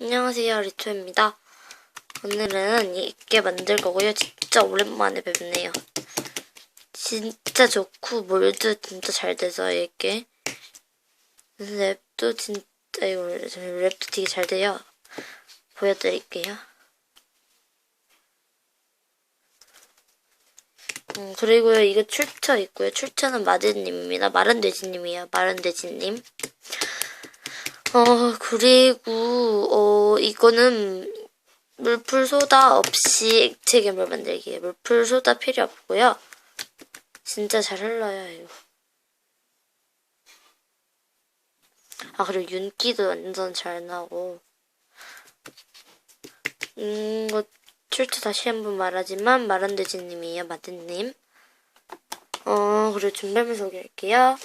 안녕하세요, 리토입니다. 오늘은 이게 만들 거고요. 진짜 오랜만에 뵙네요. 진짜 좋고 몰드 진짜 잘 돼서 이게 랩도 진짜 이거 랩도 되게 잘 돼요. 보여드릴게요. 음, 그리고요, 이거 출처 있고요. 출처는 마드님입니다. 마른 돼지님이에요. 마른 돼지님. 어, 그리고, 어, 이거는 물풀 소다 없이 액체 괴물 만들기에 물풀 소다 필요 없고요. 진짜 잘 흘러요, 이거. 아, 그리고 윤기도 완전 잘 나고. 음, 이거 출처 다시 한번 말하지만, 마른돼지님이에요, 마드님. 어, 그리고 준비물 소개할게요.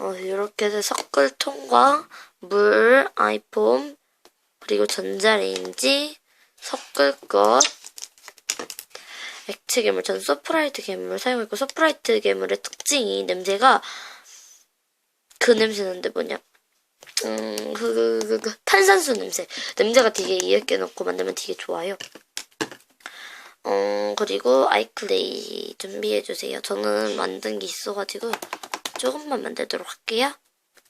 어, 이렇게 해서 섞을통과 물, 아이폰, 그리고 전자레인지, 섞을 것, 액체 괴물, 전 소프라이트 괴물을 사용했고, 소프라이트 괴물의 특징이 냄새가 그 냄새는데 뭐냐. 음, 그, 그, 그, 그, 탄산수 냄새. 냄새가 되게 이윽게 넣고 만들면 되게 좋아요. 어, 그리고 아이클레이 준비해주세요. 저는 만든 게 있어가지고 조금만 만들도록 할게요.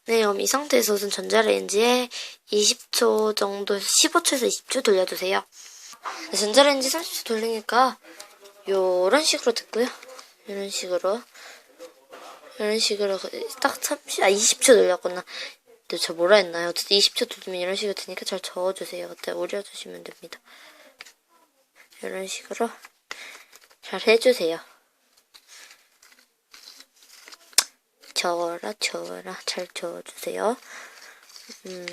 네, 그럼 이 상태에서 우선 전자레인지에 20초 정도, 15초에서 20초 돌려주세요. 네, 전자레인지 30초 돌리니까 요런 식으로 됐고요. 이런 식으로. 이런 식으로 딱 30, 아 20초 돌렸구나. 근데 저 뭐라 했나요? 어쨌든 20초 돌리면 이런 식으로 되니까 잘 저어주세요. 그때 오려주시면 됩니다. 이런 식으로 잘 해주세요. 저어라 저어라 잘 저어주세요. 음,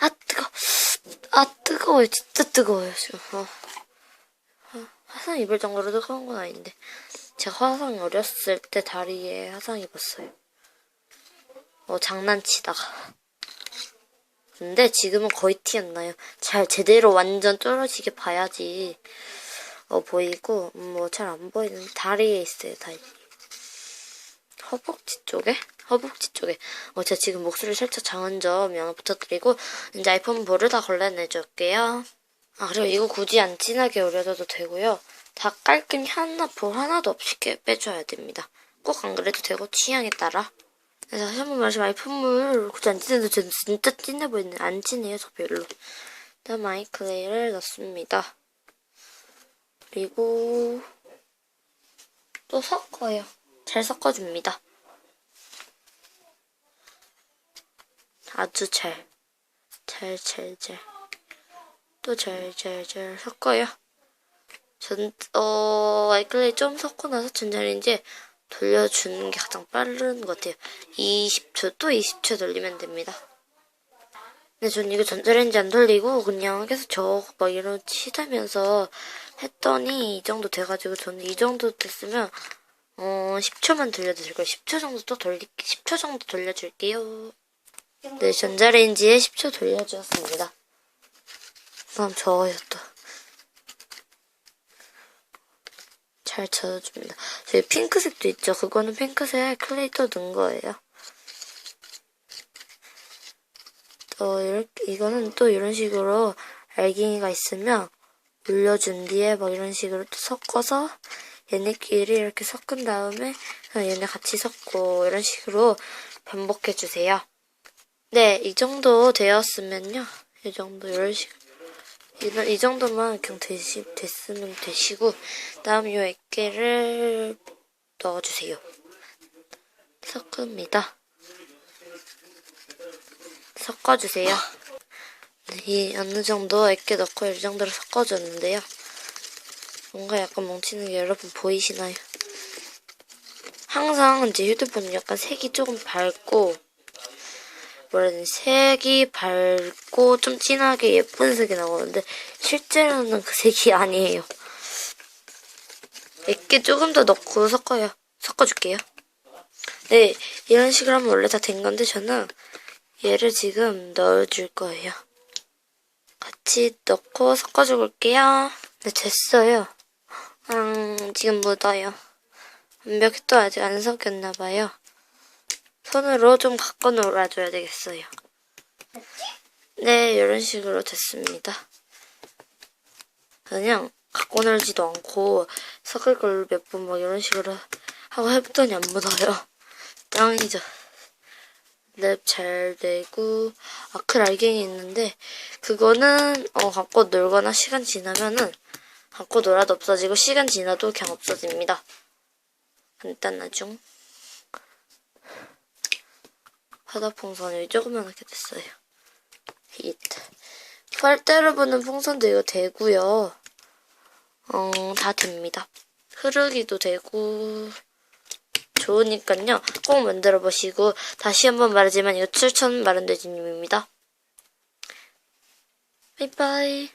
아 뜨거, 아 뜨거워요 진짜 뜨거워요 지금. 어. 아, 화상 입을 정도로 뜨거운 건 아닌데 제가 화상 어렸을 때 다리에 화상 입었어요. 어 장난치다가. 근데 지금은 거의 티 안 나요. 잘 제대로 완전 떨어지게 봐야지 어 보이고 뭐잘 안 보이는 다리에 있어요 다리. 허벅지 쪽에? 허벅지 쪽에. 어, 제가 지금 목소리 살짝 작은 점 양해 부탁드리고, 이제 아이폰 볼을 다 걸러내줄게요. 아, 그리고 이거 굳이 안 진하게 우려줘도 되고요. 다 깔끔히 하나, 볼 하나도 없이 빼줘야 됩니다. 꼭 안 그래도 되고, 취향에 따라. 다시 한 번 말하자면 아이폰물 굳이 안 진해도 진짜 진해 보이네. 안 진해요, 저 별로. 다음 아이클레이를 넣습니다. 그리고, 또 섞어요. 잘 섞어줍니다. 아주 잘, 잘, 잘, 잘. 또 잘, 잘, 잘 섞어요. 전, 어, 아이클레이 좀 섞고 나서 전자레인지에 돌려주는 게 가장 빠른 것 같아요. 20초, 또 20초 돌리면 됩니다. 근데 전 이거 전자레인지 안 돌리고 그냥 계속 저거 막 이런 치다면서 했더니 이 정도 돼가지고 저는 이 정도 됐으면 어, 10초만 돌려도 될 거예요. 10초 정도 또 돌리, 10초 정도 돌려줄게요. 네, 전자레인지에 10초 돌려주었습니다. 저어요, 또. 잘 저어줍니다. 저희 핑크색도 있죠? 그거는 핑크색 클레이 또 넣은 거예요. 또, 이렇게, 이거는 또 이런 식으로 알갱이가 있으면 올려준 뒤에 막 이런 식으로 또 섞어서 얘네끼리 이렇게 섞은 다음에 그냥 얘네 같이 섞고 이런 식으로 반복해 주세요. 네, 이 정도 되었으면요. 이 정도 이런 식 이런 이 정도만 그냥 되시, 됐으면 되시고 다음 요 액계를 넣어주세요. 섞습니다. 섞어주세요. 네, 이 어느 정도 액계 넣고 이 정도로 섞어줬는데요. 뭔가 약간 뭉치는 게 여러분 보이시나요? 항상 제 휴대폰은 약간 색이 조금 밝고 뭐라 해야? 색이 밝고 좀 진하게 예쁜 색이 나오는데 실제로는 그 색이 아니에요. 액계 조금 더 넣고 섞어요. 섞어줄게요. 네, 이런 식으로 하면 원래 다 된 건데 저는 얘를 지금 넣어줄 거예요. 같이 넣고 섞어줘 볼게요. 네, 됐어요. 음, 지금 묻어요. 완벽히 또 아직 안 섞였나봐요. 손으로 좀 갖고 놀아줘야 되겠어요. 네, 이런 식으로 됐습니다. 그냥 갖고 놀지도 않고 섞을 걸몇번 막 이런 식으로 하고 해봤더니 안 묻어요. 짱이죠. 랩 잘 되고 아크 알갱이 있는데 그거는 어 갖고 놀거나 시간 지나면은 갖고 놀아도 없어지고 시간 지나도 그냥 없어집니다. 간단하죠? 바다 풍선이 조그맣게 됐어요. 히트. 빨대로 부는 풍선도 이거 되고요. 어, 다 됩니다. 흐르기도 되고 좋으니까요. 꼭 만들어 보시고 다시 한번 말하지만 이거 추천 마른돼지님입니다. 바이바이.